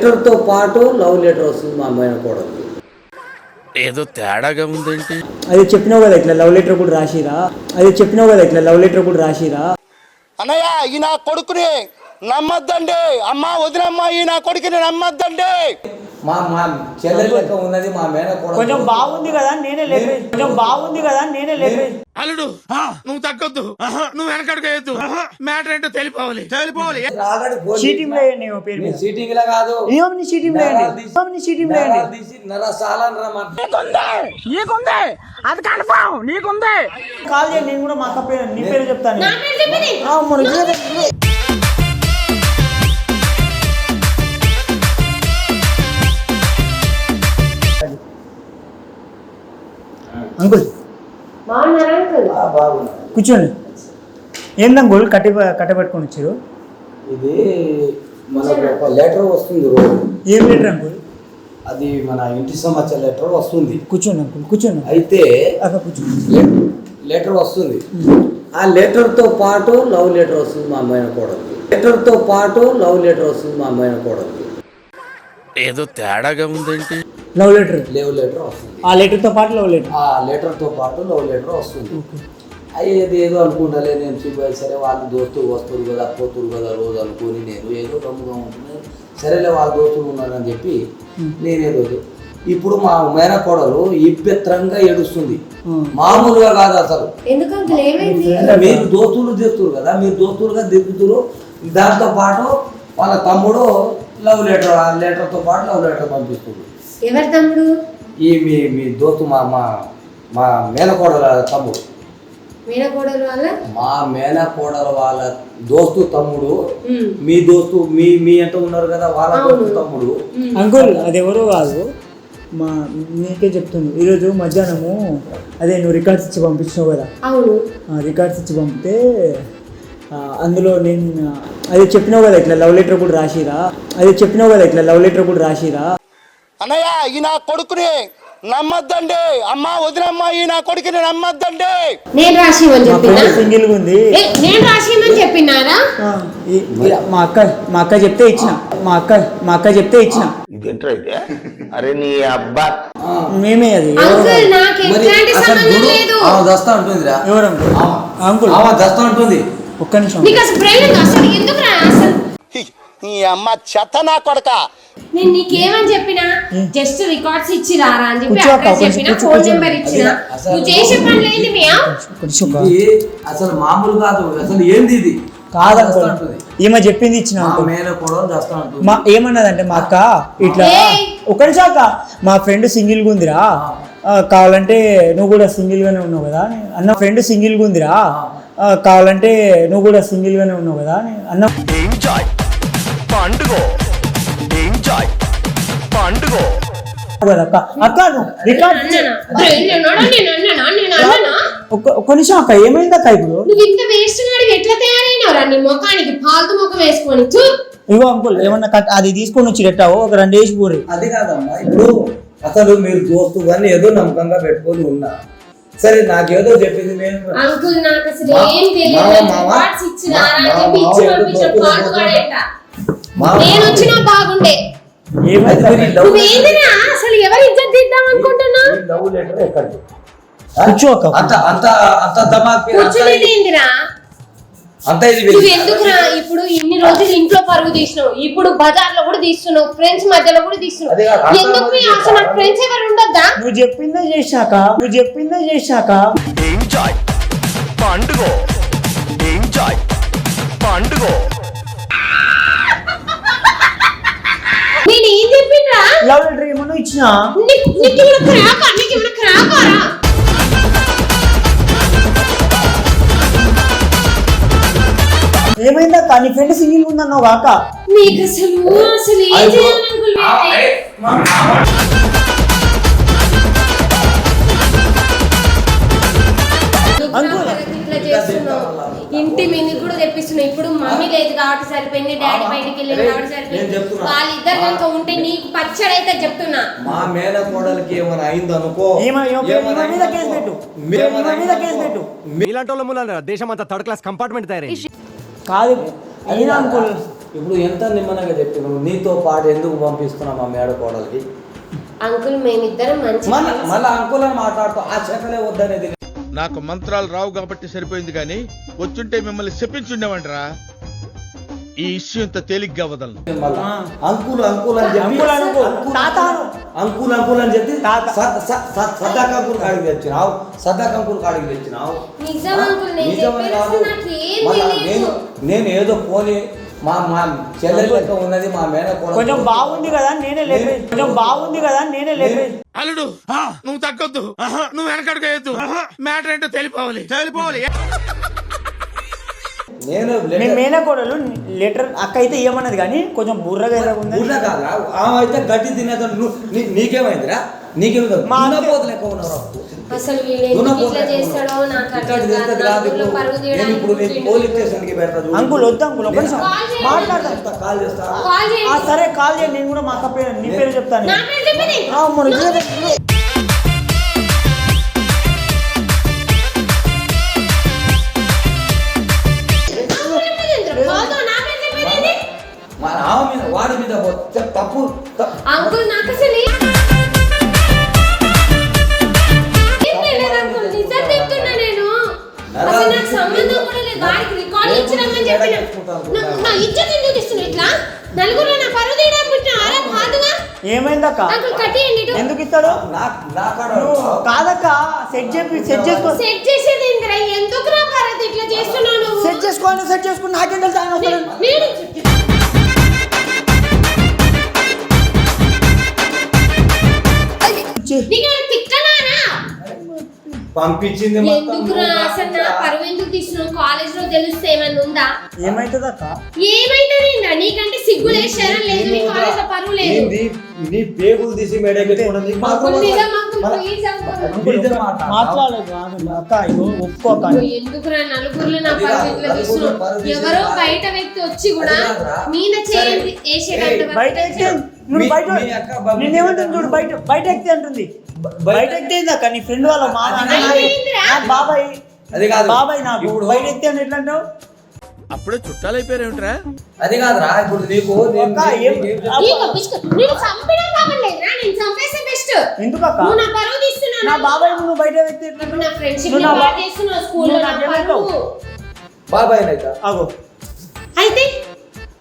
లెటర్తో పాటు love letter వస్తుంది మా అమ్మాయిన కోడలికి ఏదో తేడాగా ఉందేంటి? అది చెప్పినావు కదా ఇట్లా లవ్ లెటర్ కూడా రాసిరా? అది చెప్పినావు కదా ఇట్లా లవ్ లెటర్ కూడా రాసిరా? అన్నయ్య ఈ నా కొడుకుని నమ్మద్దండి. అమ్మ వదినమ్మ ఈ నా కొడుకుని నమ్మద్దండి. మా మా చెల్లెలు లెక్క ఉన్నది మా మేన కోడలు కొంచెం బాగుంది కదా నేనే లెటర్ కొంచెం బాగుంది కదా నేనే లెటర్ అల్లుడు నువ్వు తగ్గొద్దు. నువ్వు వెనకడుగు వేయద్దు. మ్యాటర్ ఏంటో తెలిపోవాలి. తెలిపోవాలి. చీటింగ్ పేరు మీద. సీటింగ్ లా కాదు. ఏమో నీ చీటింగ్ వేయండి నరాలు తీసి- ఏమో నీ చీటింగ్ తీసి నరసాలని రమ్మంటే. కాల్ చేయండి నేను కూడా మా అక్క పేరు నీ పేరు చెప్తాను. అంకుల్? కూర్చోండి. ఏంది అంకుల్ కట్టి కట్టబెట్టుకొని వచ్చారు. ఇది మనకు ఒక లెటర్ వస్తుంది ఏం లెటర్ అంకుల్? అది మన ఇంటి సమస్య లెటర్ వస్తుంది. కూర్చోండి అంకుల్ కూర్చోండి. అయితే కూర్చోండి. లెటర్ వస్తుంది. ఆ లెటర్తో పాటు లవ్ లెటర్ వస్తుంది మా అమ్మాయిన కోడలికి. లెటర్తో పాటు లవ్ లెటర్ వస్తుంది మా అమ్మాయిన కోడలికి. ఏదో తేడాగా ఉందేంటి? Love letter. లవ్ లెటర్ వస్తుంది. ఆ లెటర్తో పాటు లవ్ లెటర్. ఆ లెటర్తో పాటు లవ్ లెటర్ వస్తుంది. అయ్యేది ఏదో అనుకుంటలే నేను చూపాయి సరే వాళ్ళు దోస్తులు వస్తారు కదా పోతురు కదా రోజు అనుకొని నేను ఏదో గమ్ముగా ఉంటున్నాను సరేలే వాళ్ళ దోస్తులు ఉన్నారని చెప్పి నేనేదో ఇప్పుడు మా మేనకోడలు ఇబ్బెత్రంగా ఏడుస్తుంది. మామూలుగా కాదు అసలు. మీరు దోస్తులు దిగుతురు కదా మీరు దోస్తులుగా దిగుతురు దాంతో పాటు వాళ్ళ తమ్ముడు లవ్ లెటర్ ఆ లెటర్తో పాటు లవ్ లెటర్ పంపిస్తుంది ఎవరి తమ్ముడు? ఈ మీ మీ దోస్తు మా మా మా మేనకోడల తమ్ముడు. మీనకోడలు వాళ్ళ? మా మేనకోడల వాళ్ళ దోస్తు తమ్ముడు. మీ దోస్తు మీ మీ ఎంత ఉన్నారు కదా వాళ్ళ దోస్తు తమ్ముడు. అంకుల్ అది ఎవరో కాదు. మా నీకే చెప్తుంది. ఈరోజు మధ్యాహ్నము అదే నువ్వు రికార్డ్స్ ఇచ్చి పంపించినావు కదా. అవును. ఆ రికార్డ్స్ ఇచ్చి పంపితే అందులో నేను అది చెప్పినావు కదా ఇట్లా లవ్ లెటర్ కూడా రాసిరా. అది చెప్పినావు కదా ఇట్లా లవ్ లెటర్ కూడా రాసిరా. అన్నయ్య ఈ నా కొడుకుని నమ్మద్దండి. అమ్మ వదినమ్మ ఈ నా కొడుకుని నమ్మద్దండి. నేను రాసిమని మా చెప్పినా? సింగిల్గా ఉంది. ఏ, నేను రాసిమని చెప్పినారా? మా అక్క మా అక్క చెప్తే ఇచ్చిన. మా అక్క మా అక్క చెప్తే ఇచ్చిన. మేమే అది. ఎవరు అంకుల్ నాకు మరి ఎట్లాంటి అసలు సంబంధం లేదు. ఆమె దస్తా అంటుందిరా. ఎవరు అంకుల్ అంకుల్. ఆమె దస్తా అంటుంది. ఒక్క నిమిషం. నీకు అసలు ప్రేమ లేదు అసలు ఎందుకు రా అసలు? హి, ఈ అమ్మ చెత్త నా కొడక. నేను నీకేమని చెప్పినా? జస్ట్ రికార్డ్స్ ఇచ్చి రారా అని చెప్పి కూర్చో అక్క, అడ్రస్ కొంచెం చెప్పిన ఫోన్. నెంబర్ ఇచ్చిన. నువ్వు చేసే పనులు ఏంటి మియా? కొంచెం ఇది అసలు మామూలు కాదు అసలు ఏంది ఇది? కాదు దస్తా అంకుల్ అంటుంది ఈమె చెప్పింది ఇచ్చిన మా ఏమన్నదంటే మా అక్క ఇట్లా ఏయ్! ఒక నిమిషం అక్క మా ఫ్రెండ్ సింగిల్గా ఉందిరా. ఆ, కావాలంటే నువ్వు కూడా సింగిల్ గానే ఉన్నావు కదా అని అన్న ఫ్రెండ్ సింగిల్గా ఉందిరా. ఆ, కావాలంటే నువ్వు కూడా సింగిల్ గానే ఉన్నావు కదా అని అన్న ఎంజాయ్ పండుగ ఒక్క నిమిషం అక్క ఏమైంది అక్క ఇప్పుడు నువ్వు ఇంత వేస్ట్ ఎట్లా తయారైనావురా నీ ముఖానికి ఫాల్తు ముఖం వేసుకొని చూ ఇగో అంకుల్ ఏమన్నా కట్ అది తీసుకొని వచ్చి రెట్టావు ఒక రెండు వేసి పూరి అది కాదమ్మా ఇప్పుడు అసలు మీరు దోస్తు కానీ ఏదో నమ్మకంగా పెట్టుకొని ఉన్నా సరే నాకేదో చెప్పింది నేను అంకుల్ నాకు అసలు మా- ఏం తెలియదు అని నేను వచ్చినా బాగుండే అసలు ఎవరు ఇజ్జత్ అనుకుంటున్నా లవ్ లెటర్ కూర్చో అంత అంత అంత దమాక్ అంత కూర్చునేది ఏందిరా? అంత ఇది నువ్వు ఎందుకురా ఇప్పుడు ఇన్ని రోజులు ఇంట్లో పరుగు తీసినావు? ఇప్పుడు బజార్లో కూడా తీస్తున్నావు ఫ్రెండ్స్ మధ్యలో కూడా తీస్తున్నావు. ఎందుకు మీ నాకు ఫ్రెండ్స్ ఎవరు ఉండొద్దా? నువ్వు చెప్పిందే చేశాక నువ్వు చెప్పిందే చేశాక. ఎంజాయ్ పండుగ. ఎంజాయ్ పండుగ నేను ఏం చెప్పిండ్రా లవ్ లెటర్ ఏమన్నా ఇచ్చినా నీకు నీకు ఏమైనా క్రాకా నీకు ఏమైనా క్రాకారా ఏమైంది? అక్క నీ ఫ్రెండ్ సింగిల్ ఉందన్నావు కాక. నీకు అసలు అసలు ఏం చేయాలనుకుంటున్నావు ఇంటి మీద కూడా తెప్పిస్తున్నావు ఇప్పుడు మమ్మీ లేదు కాబట్టి సరిపోయింది డాడీ బయటికి వెళ్ళింది కాబట్టి సరిపోయింది. వాళ్ళిద్దరు కనుక ఉంటే నీకు పచ్చడి అయితే చెప్తున్నా. మా మేన కోడలికి ఏమైనా అయింది అనుకో ఏమ- ఏమ- ఈమె మీద కేసు పెట్టు. ఈమె మీద కేసు పెట్టు. ఇలాంటి వాళ్ళ మూలాన దేశం అంతా థర్డ్ క్లాస్ కంపార్ట్మెంట్ తయారైంది. కాదు అయినా అంకుల్ ఇప్పుడు ఎంత నిమ్మనంగా చెప్పినావు? నీతో పాటు ఎందుకు పంపిస్తున్నావు మా మేడ కోడలికి అంకుల్ మేమిద్దరం మంచి మన మళ్ళీ అంకులని మాట్లాడుతూ ఆ చెక్కలే వద్దనేది నాకు మంత్రాలు రావు కాబట్టి సరిపోయింది కానీ వచ్చుంటే మిమ్మల్ని చెప్పించుండేవంటరా ఈ ఇష్యూ ఇంత తేలిగ్గా వదలను అంకులు అంకుల్ అని చెప్పి అంకుల్ అనుకో. అంకుల్ తాత అను. అంకుల్ అంకుల్ అని చెప్పి తాత. సద్- సద్- సద్- సద్దాక్ అంకుల్ కాడికి తెచ్చినావు సద్దాక్ అంకుల్ కాడికి తెచ్చినావు నిజం అంకుల్ నేను నిజమని కాదు. నేను నేను ఏదో పోనీ మా మా ఉన్నది మా కొంచెం బాగుంది కదా నేనే లేపే కొంచెం బాగుంది కదా నేనే లేపే అల్లుడు నువ్వు తగ్గొద్దు. నువ్వు వెనకడుగు మ్యాటర్ ఏంటో తెలిపోవాలి. తెలిపోవాలి. నేను మీ లెటర్- మేనకోడలు లెటర్ అక్క అయితే ఇవ్వమన్నది కానీ కొంచెం బుర్రగా ఉంది? కాదురా. ఆమె అయితే గడ్డి తినేదో నువ్వు నీ- నీకేమైందిరా? నీకేమైంది? మా అక్క- దున్నపోతు లెక్క ఉన్నావు. అసలు ఇట్లా చేస్తాడో. నాకు. అంకుల్ వద్దు అంకుల్ ఒక్క నిమిషం. మాట్లాడతా చేస్తా, కాల్ చేస్తా సరే కాల్ చేయండి. నేను కూడా మా అక్క పేరు నీ పేరు చెప్తాను. నా పేరు చెప్పండి ఆ, మరి వాడి మీద తప్పు అంకుల్ నాకు అసలు నలుగురు నా పరువు తీయడం పుట్టిన ఆరా బాధగా ఏమైంది అక్క అంకుల్ కట్టేయండి ఇటు ఎందుకు ఇస్తాడు? కాదక్క సెట్ చెప్పి సెట్ చేసుకో. సెట్ చేసేది ఏందిరా ఎందుకు నా భారత్ ఇట్లా చేస్తున్నావు నువ్వు? సెట్ చేసుకోవాలి సెట్ చేసుకుని నాకేం తెలుసు ఆయన వస్తాడు నేను పంపించింది మొత్తం ఎందుకురా నువ్వు అసలు నా పరువు ఎందుకు తీసినావు కాలేజ్లో తెలిస్తే ఏమన్నా ఉందా? ఏమైతుంది అక్క? ఏమైతుందిరా నీకంటే సిగ్గు లేదు శరం లేదు నీ కాలేజ్లో పరువు లేదు. ఏంది? నీ పేగులు తీసి మెడ ఎందుకురా నలుగురిలో నా ఎవరో. బయట వ్యక్తి వచ్చి కూడా. మీద చేయండి. నువ్వు బయట నిన్నేమంటుంది చూడు బయట బయట ఎక్కితే అంటుంది బయట ఎక్కితే అక్క? నీ ఫ్రెండ్ వాళ్ళ మామ బాబాయ్ అది కాదు. బాబాయ్ నాకు ఇప్పుడు బయట ఎక్కితే అని ఎట్లా అంటావు? అప్పుడే చుట్టాలైపోయారేమిట్రా? అది కాదురా ఇప్పుడు నీకు ఎందుకు అక్క? నా బాబాయ్ నువ్వు బయట బాబాయ్ అయితే?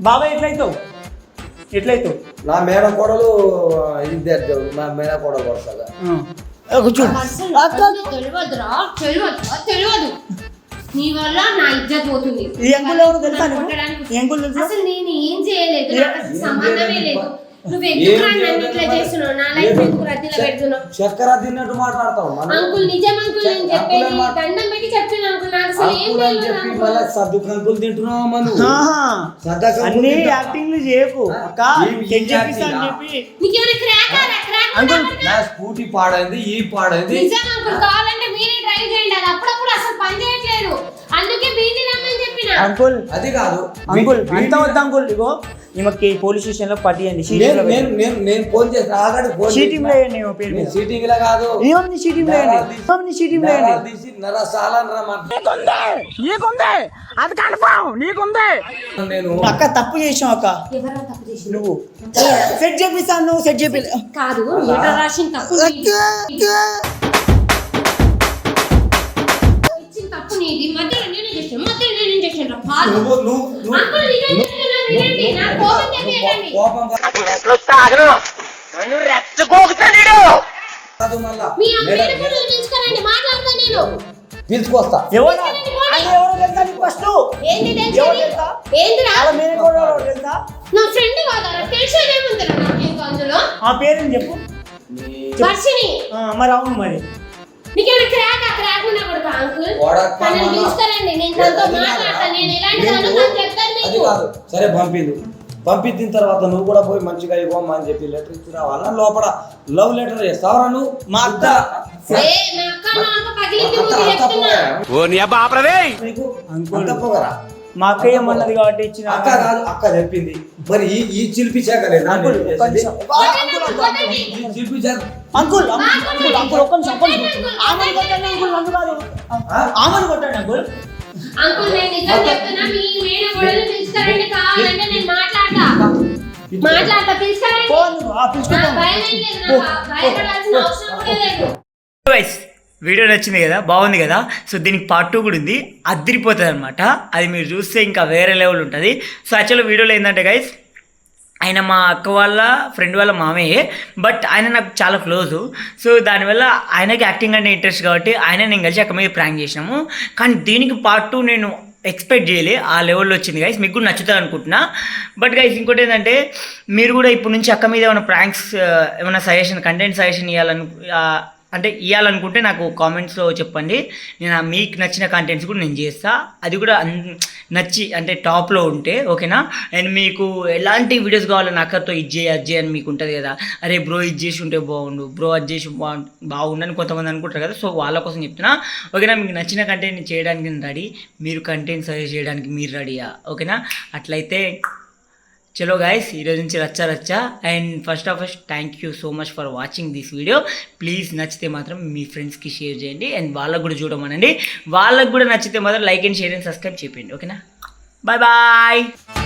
బాబాయ్ ఎట్లయితావు? ఎట్లయితావు? నా మేడం కోడలు ఇద్దరు నా మేడ కోడలు వస్తుందా కూర్చో. తెలియదురా తెలియదు తెలియదు. నీ వల్ల నా ఇజ్జత్ పోతుంది. ఈ అంకుల్ ఎవరు తెలుసా నీకు? కొట్టడానికి ఈ అంకుల్ తెలుసా? అసలు నేను ఏం చేయలేదు ఏ- నాకు అసలు సంబంధమే లేదు. నువ్వు ఏం ఎందుకు నన్ను చేయలేదు ఇట్లా మరి? చేస్తున్నావు? నా లైఫ్ ఎందుకు రద్దీలో పెడుతున్నావు? చక్కెర తిన్నట్టు మాట్లాడతావు అంకుల్ నిజం అంకుల్ నేను చెప్పేది దండం పెట్టి అంకుల్ తెలియదు చెప్పి. మళ్ళీ సర్దు కంకులు తింటున్నావు మను? అన్ని? యాక్టింగ్లు చేయకు. అంకుల్, నా స్కూటీ పాడైంది ఈ పాడైంది. అంకుల్ కావాలంటే మీరే డ్రైవ్ చేయండి. అది అప్పుడప్పుడు అసలు పని చేయట్లేదు. అందుకే వీటిని రమ్మని చెప్పిన. అంకుల్. అది కాదు. అంకుల్ అంత వద్దు అంకుల్ ఇగో. ఈమెకి పోలీస్ స్టేషన్లో పట్టియండి నేను నేను నేను నేను ఫోన్ చేసిన ఆల్రెడీ ఫోన్ షీటింగ్ వేయండి ఈమె పేరు మీద. సీటింగ్ లా కాదు. ఏమని షీటింగ్ షీటింగ్ వేయండి తీసి నరసాలని నేను అక్క తప్పు చేసావు అక్క. ఎవరో తప్పు చేసి నువ్వు సెట్ చేపిస్తాను నువ్వు సెట్ చేపి కాదు రాసిన తప్పు నీది. ఇచ్చిన తప్పు నీది. మధ్యలో నేనే చేసాను మధ్యలో నేనే చేసాను కాదు నువ్వు నువ్వు నువ్వు అంకుల్ నిజం చెప్తున్నా వినండి నా కోపం తెప్పియండి కోపం కాదు మళ్ళా మీ అమ్మని కూడా పిలుచుకోరండి మాట్లాడతా నేను పిలుచుకొస్తా ఫస్ట్ నా ఫ్రెండ్ కాదా అందులో? ఆ పేరుని చెప్పు? మరి అవును మరి. నీకేమైనా క్రాక్ ఆ క్రాక్ ఉన్నా కూడా అంకుల్ వాడక్క తనని మళ్ళా. పిలుచుకోరండి నేను తనతో అది కాదా? మాట్లాడతాను నేను ఎలాంటి నేను- దానో తను చెప్తాను అది మీకు? కాదు. సరే పంపింది పంపించిన తర్వాత నువ్వు కూడా పోయి మంచిగా ఇవ్వమ్మా అని చెప్పి లెటర్ ఇచ్చి రావాలా లోపల లవ్ లెటర్ చేస్తావరా నువ్వు? మా ఏ నా అక్క నాకు పగిలింది ఊరు చెప్తున్నా. నీకు అంకుల్. అంత పొగరా? మా అక్క ఏమన్నది కాబట్టి ఇచ్చిన? అక్క కాదు అక్క చెప్పింది. మరి ఈ ఈ చిలిపి చేకలేదు. ఈ చిలిపి చేక అంకుల్ అంకుల్ అంకుల్ ఒక్క నిమిషం ఒక్క నిమిషం. ఆమెను కొట్టండి అంకుల్ నన్ను కాదు ఆమెను కొట్టండి అంకుల్. అంకుల్ నేను నిజం చెప్తున్నా మీ మేన గొడవలు పిలుచుకురండి కావాలంటే నేను మాట్లాడతా. మాట్లాడతా పిలుచుకురండి పో నువ్వు, ఆ పిలుచుకో. నాకు భయం ఏం లేదు నాకు భయపడాల్సిన అవసరం కూడా లేదు. గైస్ వీడియో నచ్చింది కదా? బాగుంది కదా? సో దీనికి పార్ట్ టూ కూడా ఉంది. అదిరిపోతుంది అనమాట అది మీరు చూస్తే ఇంకా వేరే లెవెల్ ఉంటుంది. సో యాక్చువల్గా వీడియోలో ఏంటంటే గైస్ ఆయన మా అక్క వాళ్ళ ఫ్రెండ్ వాళ్ళ మామయ్యే బట్ ఆయన నాకు చాలా క్లోజు సో దానివల్ల ఆయనకి యాక్టింగ్ అంటే ఇంట్రెస్ట్ కాబట్టి ఆయన నేను కలిసి అక్క మీద ప్రాంక్ చేసినాము. కానీ దీనికి పార్ట్ టూ నేను ఎక్స్పెక్ట్ చేయలే. ఆ లెవెల్లో వచ్చింది గైస్ మీకు కూడా నచ్చుతుంది అనుకుంటున్నా. బట్ గైస్ ఇంకోటి ఏంటంటే మీరు కూడా ఇప్పటి నుంచి అక్క మీద ఏమైనా ప్రాంక్స్ ఏమైనా సజెషన్ కంటెంట్ సజెషన్ ఇవ్వాలను అంటే ఇవ్వాలనుకుంటే నాకు కామెంట్స్లో చెప్పండి. నేను మీకు నచ్చిన కంటెంట్స్ కూడా నేను చేస్తా. అది కూడా అన్- నచ్చి అంటే టాప్లో ఉంటే ఓకేనా? అండ్ మీకు ఎలాంటి వీడియోస్ కావాలని అక్కడితో ఇది చేయి అది చేయి అని మీకు ఉంటుంది కదా. అరే బ్రో ఇది చేసి ఉంటే బాగుండు. బ్రో అది చేసి బాగు బాగుండు అని కొంతమంది అనుకుంటారు కదా. సో వాళ్ళ కోసం చెప్తున్నా. ఓకేనా? మీకు నచ్చిన కంటెంట్ చేయడానికి నేను రెడీ మీరు కంటెంట్ సజెస్ట్ చేయడానికి మీరు రెడీయా ఓకేనా? అట్లయితే చలో గాయస్ ఈరోజు నుంచి రచ్చ రచ్చ. And first of all thank you so much for watching this video please నచ్చితే మాత్రం మీ ఫ్రెండ్స్కి షేర్ చేయండి. అండ్ వాళ్ళకు కూడా చూడమనండి. వాళ్ళకు కూడా నచ్చితే మాత్రం like and share and subscribe చేయండి. ఓకేనా బాయ్ బాయ్